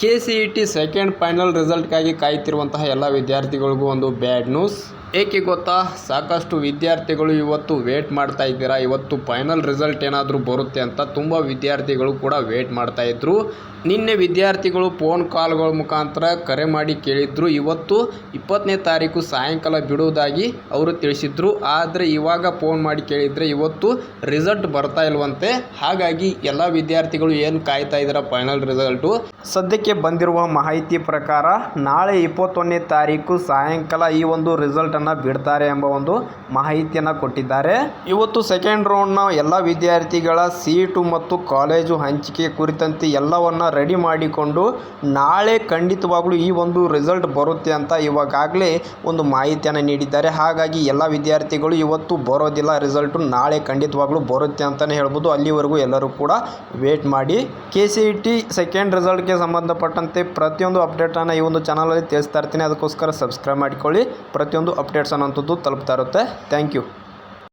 K C E T second final ರಿಸಲ್ಟ್ಗಾಗಿ ಕಾಯ್ತಿರುವಂತಹ ಎಲ್ಲ ವಿದ್ಯಾರ್ಥಿಗಳಿಗೂ ಒಂದು ಬ್ಯಾಡ್ ನ್ಯೂಸ್. ಏಕೆ ಗೊತ್ತಾ? ಸಾಕಷ್ಟು ವಿದ್ಯಾರ್ಥಿಗಳು ಇವತ್ತು ವೇಟ್ ಮಾಡ್ತಾ ಇದ್ದೀರಾ? ಇವತ್ತು ಫೈನಲ್ ರಿಸಲ್ಟ್ ಏನಾದರೂ ಬರುತ್ತೆ ಅಂತ ತುಂಬ ವಿದ್ಯಾರ್ಥಿಗಳು ಕೂಡ ವೇಟ್ ಮಾಡ್ತಾ ಇದ್ರು. ನಿನ್ನೆ ವಿದ್ಯಾರ್ಥಿಗಳು ಫೋನ್ ಕಾಲ್ಗಳ ಮುಖಾಂತರ ಕರೆ ಮಾಡಿ ಕೇಳಿದ್ರು. ಇವತ್ತು ಇಪ್ಪತ್ತನೇ ತಾರೀಕು ಸಾಯಂಕಾಲ ಬಿಡುವುದಾಗಿ ಅವರು ತಿಳಿಸಿದ್ರು. ಆದರೆ ಇವಾಗ ಫೋನ್ ಮಾಡಿ ಕೇಳಿದರೆ ಇವತ್ತು ರಿಸಲ್ಟ್ ಬರ್ತಾ ಇಲ್ವಂತೆ. ಹಾಗಾಗಿ ಎಲ್ಲ ವಿದ್ಯಾರ್ಥಿಗಳು ಏನು ಕಾಯ್ತಾ ಇದ್ದೀರಾ ಫೈನಲ್ ರಿಸಲ್ಟು? ಸದ್ಯಕ್ಕೆ ಬಂದಿರುವ ಮಾಹಿತಿ ಪ್ರಕಾರ, ನಾಳೆ ಇಪ್ಪತ್ತೊಂದನೇ ತಾರೀಕು ಸಾಯಂಕಾಲ ಈ ಒಂದು ರಿಸಲ್ಟನ್ನು ಬಿಡ್ತಾರೆ ಎಂಬ ಒಂದು ಮಾಹಿತಿಯನ್ನು ಕೊಟ್ಟಿದ್ದಾರೆ. ಇವತ್ತು ಸೆಕೆಂಡ್ ರೌಂಡ್ನ ಎಲ್ಲ ವಿದ್ಯಾರ್ಥಿಗಳ ಸೀಟು ಮತ್ತು ಕಾಲೇಜು ಹಂಚಿಕೆ ಕುರಿತಂತೆ ಎಲ್ಲವನ್ನ ರೆಡಿ ಮಾಡಿಕೊಂಡು, ನಾಳೆ ಖಂಡಿತವಾಗಲೂ ಈ ಒಂದು ರಿಸಲ್ಟ್ ಬರುತ್ತೆ ಅಂತ ಇವಾಗಲೇ ಒಂದು ಮಾಹಿತಿಯನ್ನು ನೀಡಿದ್ದಾರೆ. ಹಾಗಾಗಿ ಎಲ್ಲ ವಿದ್ಯಾರ್ಥಿಗಳು ಇವತ್ತು ಬರೋದಿಲ್ಲ ರಿಸಲ್ಟು ನಾಳೆ ಖಂಡಿತವಾಗ್ಲೂ ಬರುತ್ತೆ ಅಂತಲೇ ಹೇಳ್ಬೋದು. ಅಲ್ಲಿವರೆಗೂ ಎಲ್ಲರೂ ಕೂಡ ವೇಟ್ ಮಾಡಿ. K C E T second ರಿಸಲ್ಟ್ಗೆ ಸಂಬಂಧಪಟ್ಟಂತೆ ಪ್ರತಿಯೊಂದು ಅಪ್ಡೇಟನ್ನು ಈ ಒಂದು ಚಾನಲಲ್ಲಿ ತಿಳಿಸ್ತಾ ಇರ್ತೀನಿ. ಅದಕ್ಕೋಸ್ಕರ ಸಬ್ಸ್ಕ್ರೈಬ್ ಮಾಡಿಕೊಳ್ಳಿ. ಪ್ರತಿಯೊಂದು ಅಪ್ಡೇಟ್ಸ್ ಅನ್ನೋಂಥದ್ದು ತಲುಪ್ತಾ ಇರುತ್ತೆ. Thank you